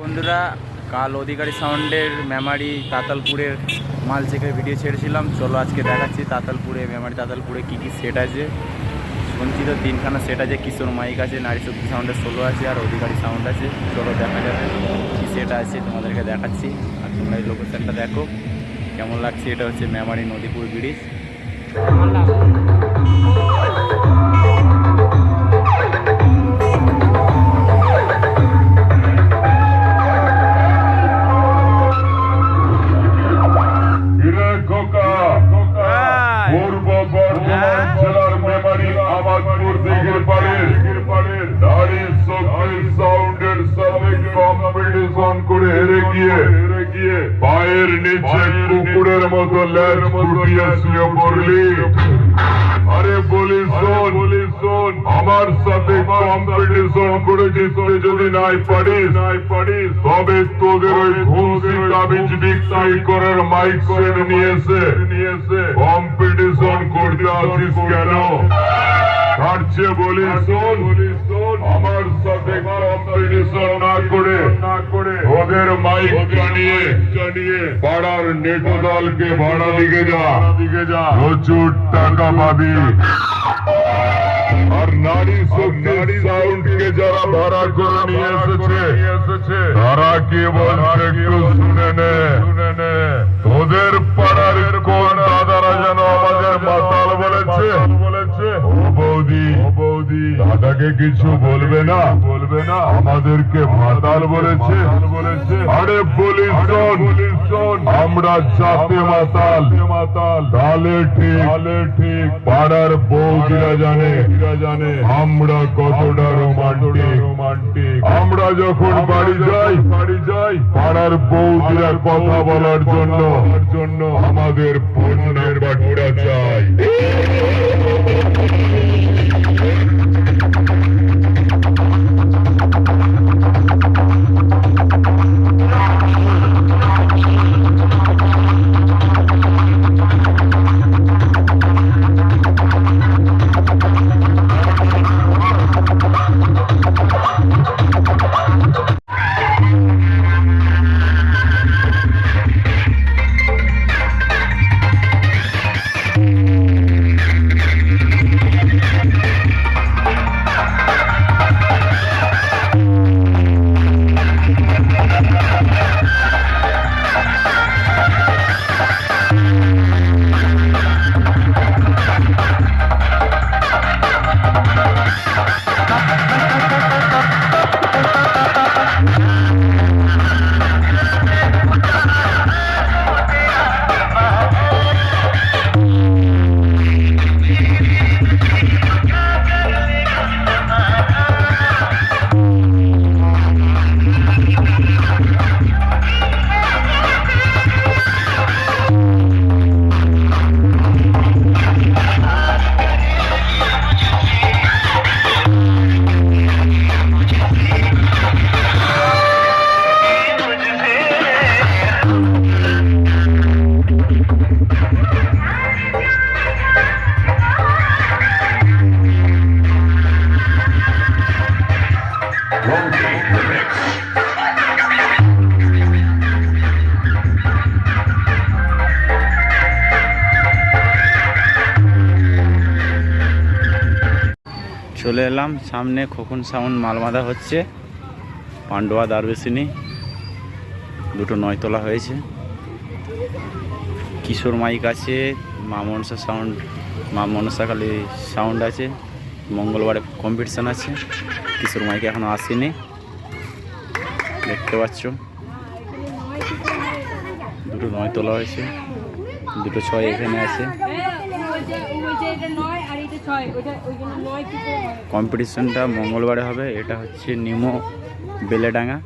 বন্ধুরা, কাল অধিকারী সাউন্ডের মেমারি তাতালপুরের মাল চেকের ভিডিও ছেড়েছিলাম। চলো আজকে দেখাচ্ছি তাতালপুরে মেমারি তাতালপুরে কী কী সেট আছে। শুনছি তো তিনখানা সেট আছে, কিশোর মাইক আছে, নারী শক্তি সাউন্ডের সোলো আছে, আর অধিকারী সাউন্ড আছে। চলো দেখা যাবে কী সেট আছে, তোমাদেরকে দেখাচ্ছি। আর তোমরা এই লোকেশনটা দেখো। কেমন লাগছে, এটা হচ্ছে মেমারি নদীপুর ব্রিজ নিচে কুকুরের মতো ল্যাজ ফুটিয়ে শুয়ে আরে বলি শোন শোন আমার সাথে কম্পিটিশন করে জিততে যদি নাই পারিস নাই পারিস তবে তোদের ওই ঘুষি তাবিজ বিক্রি করার মাইক সেট নিয়ে এসে নিয়ে এসে কম্পিটিশন করতে আসিস কেন? শোন বলি শোন, আমার সাথে কম্পিটিশন না করে না করে ওদের মাইক জানিয়ে জানিয়ে পাড়ার নেটো দলকে ভাড়া দিকে যা। দিকে যা। প্রচুর টাকা পাবি আর নারী শক্তি সাউন্ডকে যারা ভাড়া করে নিয়ে এসেছে তারা কি বলছে একটু শুনে নে। তোদের পাড়ার কোন দাদারা যেন আমাদের মাতাল বলেছে? বলেছে? বৌদি। বৌদি। দাদাকে কিছু বলবে না? বলবে না। আমাদেরকে মাতাল বলেছে? বলেছে। শোন আমরা জাতে মাতাল। তাহলে ঠিক ঠিক। পাড়ার বৌদিরা জানে জানে। আমরা কতটা রোমান্টিক। রোমান্টিক। আমরা যখন বাড়ি যাই বাড়ি যাই পাড়ার বৌদিরা কথা বলার জন্য জন্য। আমাদের চলে এলাম। সামনে খোকন সাউন্ড মালমাদা হচ্ছে। পান্ডুয়া দারবেসিনী দুটো নয়তলা হয়েছে। কিশোর মাইক আছে মা মনসা সাউন্ড মা মনসাকালী সাউন্ড আছে। মঙ্গলবারে কম্পিটিশান আছে। কিশোর মাইক এখনও আসেনি। দেখতে পাচ্ছ। দুটো নয়তলা হয়েছে। দুটো ছয় এখানে আছে। কম্পিটিশনটা মঙ্গলবারে হবে এটা হচ্ছে নিমো বেলেডাঙ্গা।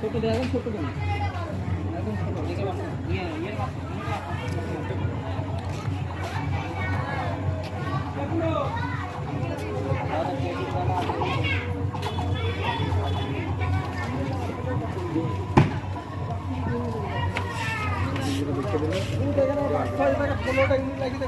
ছোট ছোট ছোট लगी